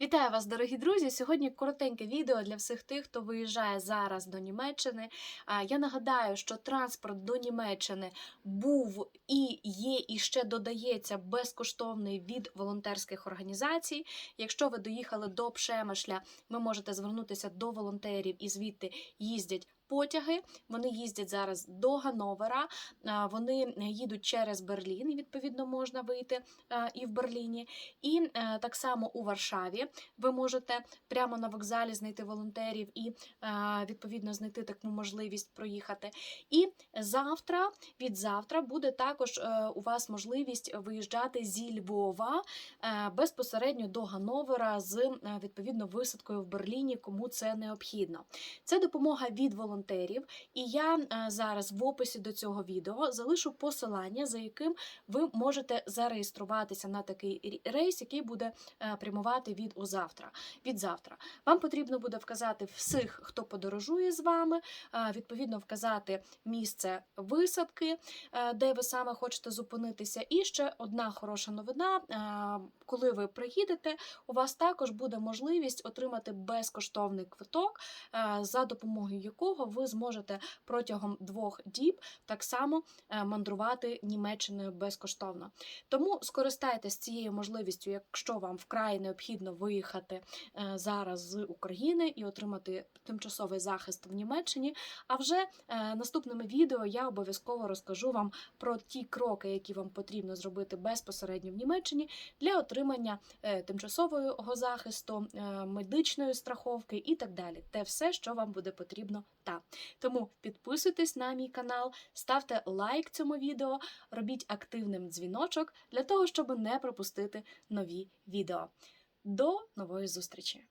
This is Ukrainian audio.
Вітаю вас, дорогі друзі! Сьогодні коротеньке відео для всіх тих, хто виїжджає зараз до Німеччини. Я нагадаю, що транспорт до Німеччини був і є, і ще додається безкоштовний від волонтерських організацій. Якщо ви доїхали до Пшемишля, ви можете звернутися до волонтерів і звідти їздять. Потяги вони їздять зараз до Гановера, вони їдуть через Берлін, і відповідно можна вийти і в Берліні. І е, так само у Варшаві ви можете прямо на вокзалі знайти волонтерів і е, відповідно знайти таку можливість проїхати. І завтра, від завтра, буде також е, у вас можливість виїжджати зі Львова е, безпосередньо до Гановера з е, відповідно висадкою в Берліні, кому це необхідно. Це допомога від волонтерів, і я е, зараз в описі до цього відео залишу посилання, за яким ви можете зареєструватися на такий рейс, який буде е, прямувати від завтра. Від завтра вам потрібно буде вказати всіх, хто подорожує з вами, е, відповідно вказати місце висадки, де ви саме хочете зупинитися. І ще одна хороша новина: коли ви приїдете, у вас також буде можливість отримати безкоштовний квиток, за допомогою якого ви зможете протягом двох діб так само е, мандрувати Німеччиною безкоштовно. Тому скористайтесь цією можливістю, якщо вам вкрай необхідно виїхати е, зараз з України і отримати тимчасовий захист в Німеччині. А вже е, наступними відео я обов'язково розкажу вам про ті кроки, які вам потрібно зробити безпосередньо в Німеччині для отримання тимчасового захисту, медичної страховки і так далі. Те все, що вам буде потрібно там. Тому підписуйтесь на мій канал, ставте лайк цьому відео, робіть активним дзвіночок для того, щоб не пропустити нові відео. До нової зустрічі!